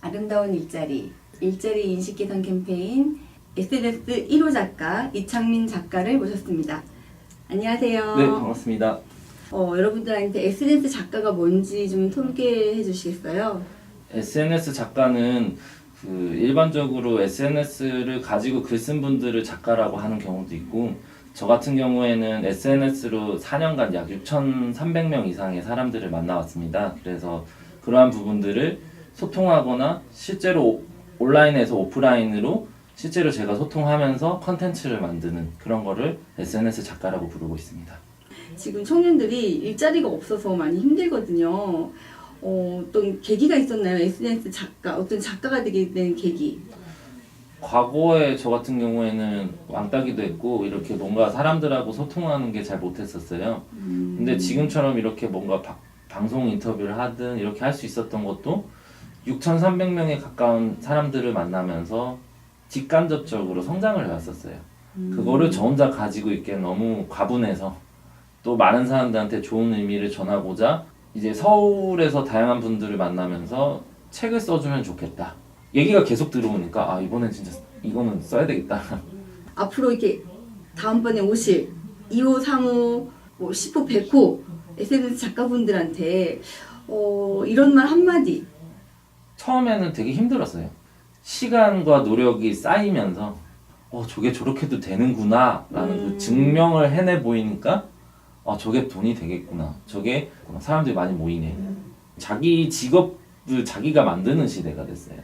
아름다운 일자리, 일자리 인식 개선 캠페인 SNS 1호 작가 이창민 작가를 모셨습니다. 안녕하세요. 네, 반갑습니다. 어, 여러분들한테 SNS 작가가 뭔지 좀 소개해 주시겠어요? SNS 작가는 그 일반적으로 SNS를 가지고 글 쓴 분들을 작가라고 하는 경우도 있고 저 같은 경우에는 SNS로 4년간 약 6,300명 이상의 사람들을 만나왔습니다. 그래서 그러한 부분들을 소통하거나 실제로 오- 온라인에서 오프라인으로 실제로 제가 소통하면서 컨텐츠를 만드는 그런 거를 SNS 작가라고 부르고 있습니다. 지금 청년들이 일자리가 없어서 많이 힘들거든요. 어, 어떤 계기가 있었나요? SNS 작가, 어떤 작가가 되게 된 계기. 과거에 저 같은 경우에는 왕따기도 했고 이렇게 뭔가 사람들하고 소통하는 게 잘 못했었어요. 근데 지금처럼 이렇게 뭔가 바- 방송 인터뷰를 하든 이렇게 할 수 있었던 것도 6,300명에 가까운 사람들을 만나면서 직간접적으로 성장을 해왔었어요. 그거를 저 혼자 가지고 있기엔 너무 과분해서 또 많은 사람들한테 좋은 의미를 전하고자 이제 서울에서 다양한 분들을 만나면서 책을 써주면 좋겠다. 얘기가 계속 들어오니까 아 이번엔 진짜 이거는 써야 되겠다. 앞으로 이렇게 다음번에 오실 2호, 3호, 뭐 10호, 100호 SNS 작가분들한테 어, 이런 말 한마디. 처음에는 되게 힘들었어요. 시간과 노력이 쌓이면서 어 저게 저렇게도 되는구나 라는 음. 그 증명을 해내 보이니까 어 저게 돈이 되겠구나 저게 사람들이 많이 모이네 자기 직업을 자기가 만드는 시대가 됐어요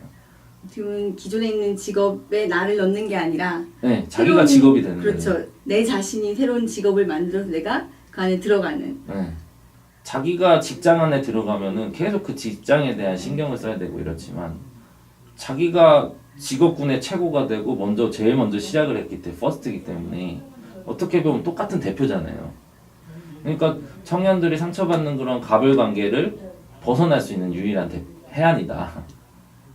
지금 기존에 있는 직업에 나를 넣는 게 아니라 네 자기가 직업이 되는 그렇죠. 거예요 내 자신이 새로운 직업을 만들어서 내가 그 안에 들어가는. 네. 자기가 직장 안에 들어가면은 계속 그 직장에 대한 신경을 써야 되고 이렇지만 자기가 직업군의 최고가 되고 먼저 제일 먼저 시작을 했기 때문에 퍼스트이기 때문에 어떻게 보면 똑같은 대표잖아요. 그러니까 청년들이 상처받는 그런 갑을 관계를 벗어날 수 있는 유일한 대, 해안이다.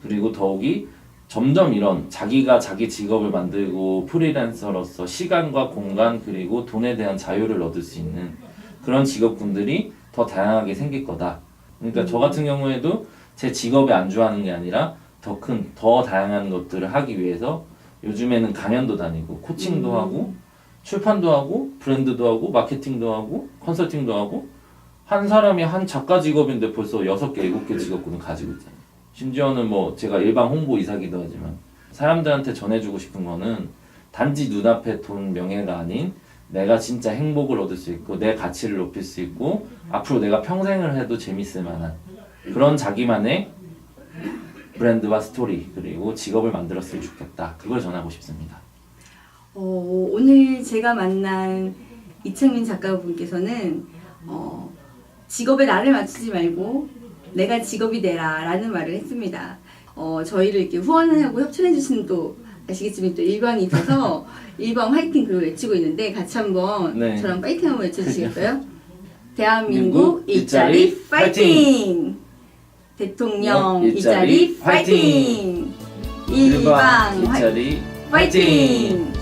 그리고 더욱이 점점 이런 자기가 자기 직업을 만들고 프리랜서로서 시간과 공간 그리고 돈에 대한 자유를 얻을 수 있는 그런 직업군들이 더 다양하게 생길 거다. 그러니까 저 같은 경우에도 제 직업에 안주하는 게 아니라 더 큰, 더 다양한 것들을 하기 위해서 요즘에는 강연도 다니고 코칭도 하고 출판도 하고 브랜드도 하고 마케팅도 하고 컨설팅도 하고 한 사람이 한 작가 직업인데 벌써 여섯 개, 일곱 개 직업군을 가지고 있잖아요. 심지어는 뭐 제가 일반 홍보 이사기도 하지만 사람들한테 전해주고 싶은 거는 단지 눈앞의 돈 명예가 아닌 내가 진짜 행복을 얻을 수 있고 내 가치를 높일 수 있고 앞으로 내가 평생을 해도 재밌을 만한 그런 자기만의 브랜드와 스토리 그리고 직업을 만들었으면 좋겠다 그걸 전하고 싶습니다. 어, 오늘 제가 만난 이창민 작가분께서는 어, 직업에 나를 맞추지 말고 내가 직업이 되라 라는 말을 했습니다. 어, 저희를 이렇게 후원하고 협찬해 주시는 또 아시겠지만 또 일방이 있어서 일방 화이팅 그걸 외치고 있는데 같이 한번 네. 저랑 파이팅 한번 외쳐주시겠어요? 대한민국 민국 일자리 파이팅! 대통령 일자리 일자리 파이팅! 일방 화이팅! 일자리 파이팅!